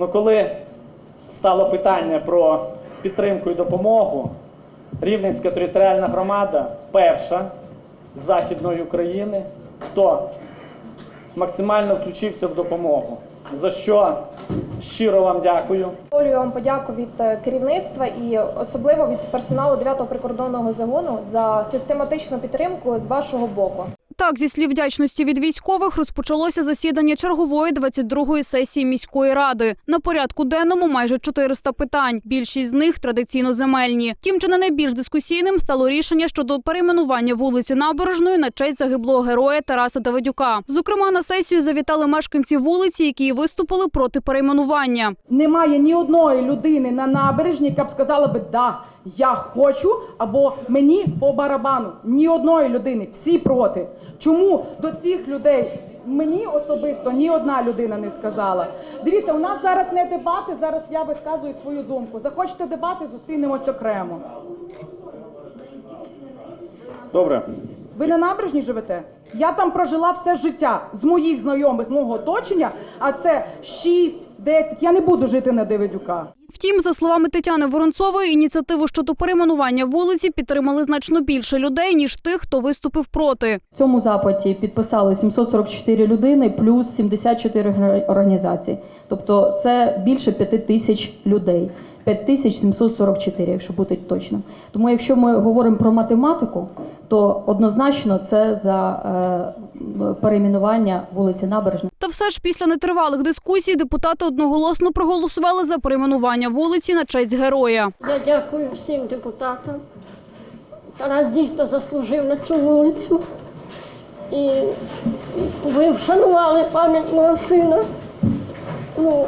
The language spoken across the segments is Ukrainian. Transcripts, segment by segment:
Ну, коли стало питання про підтримку і допомогу, Рівненська територіальна громада перша з Західної України, хто максимально включився в допомогу. За що щиро вам дякую. Висловлюю вам подяку від е, керівництва і особливо від персоналу 9-го прикордонного загону за систематичну підтримку з вашого боку. Так, зі слів вдячності від військових розпочалося засідання чергової 22-ї сесії міської ради. На порядку денному майже 400 питань. Більшість з них традиційно земельні. Тім, чи не найбільш дискусійним стало рішення щодо перейменування вулиці Набережної на честь загиблого героя Тараса Давидюка. Зокрема, на сесію завітали мешканці вулиці, які виступили проти перейменування. Немає ні одної людини на набережні, яка б сказала би да, я хочу або мені по барабану. Ні одної людини, всі проти. Чому до цих людей мені особисто ні одна людина не сказала? Дивіться, у нас зараз не дебати. Зараз я висказую свою думку. Захочете дебати, зустрінемось окремо. Добре. Ви на набережні живете? Я там прожила все життя з моїх знайомих, мого оточення, а це 6-10. Я не буду жити на Девидюка. Втім, за словами Тетяни Воронцової, ініціативу щодо перейменування вулиці підтримали значно більше людей ніж тих, хто виступив проти. В цьому запиті підписали 744 людини плюс 74 гра- організації. Тобто це більше 5 тисяч людей. 5744, якщо бути точним. Тому якщо ми говоримо про математику, то однозначно це за е, перейменування вулиці Набережної. Та все ж після нетривалих дискусій депутати одноголосно проголосували за перейменування вулиці на честь героя. Я дякую всім депутатам. Тарас дійсно заслужив на цю вулицю. І ви вшанували пам'ять мого сина. Ну,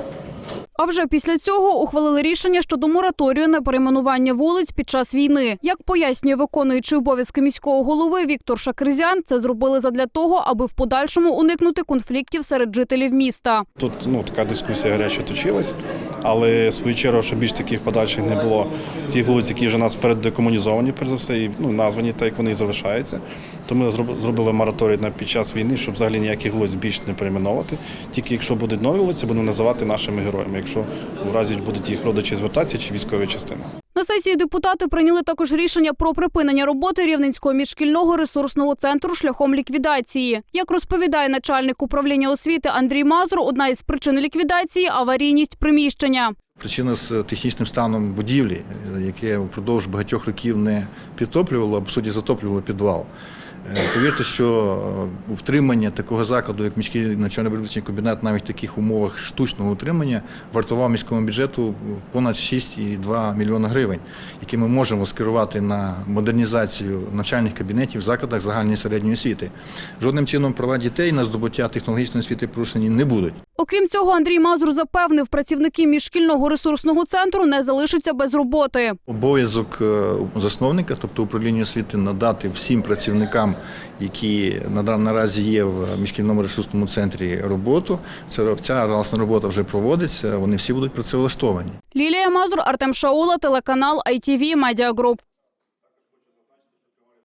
А вже після цього ухвалили рішення щодо мораторію на перейменування вулиць під час війни. Як пояснює виконуючий обов'язки міського голови Віктор Шакризян, це зробили задля того, аби в подальшому уникнути конфліктів серед жителів міста. Тут ну така дискусія гаряча точилась, але в свою чергу, щоб більш таких подальших не було ці вулиці, які вже нас переддекомунізовані, перш за все, і ну названі так, як вони і залишаються. То ми зроб- зробили мораторій на під час війни, щоб взагалі ніяких вулиць більше не перейменовувати. Тільки якщо будуть нові вулиці, будемо називати нашими героями. Якщо в разі будуть їх родичі звертатися чи військові частини. На сесії депутати прийняли також рішення про припинення роботи Рівненського міжшкільного ресурсного центру шляхом ліквідації. Як розповідає начальник управління освіти Андрій Мазур, одна із причин ліквідації аварійність приміщення. Причина з технічним станом будівлі, яке впродовж багатьох років не підтоплювало, а по суті затоплювало підвал. Е, Повірте, що е, утримання такого закладу, як міський навчально-виробничий комбінат, навіть в таких умовах штучного утримання, вартував міському бюджету понад 6,2 мільйона гривень, які ми можемо скерувати на модернізацію навчальних кабінетів в закладах загальної середньої освіти. Жодним чином права дітей на здобуття технологічної освіти порушені не будуть. Окрім цього, Андрій Мазур запевнив, працівники міжшкільного ресурсного центру не залишаться без роботи. Обов'язок е, засновника, тобто управління освіти, надати всім працівникам, які на- наразі є в міжкільному ресурсному центрі роботу. Це ця власна робота вже проводиться. Вони всі будуть працевлаштовані. Лілія Мазур, Артем Шаула, телеканал ITV Media Group.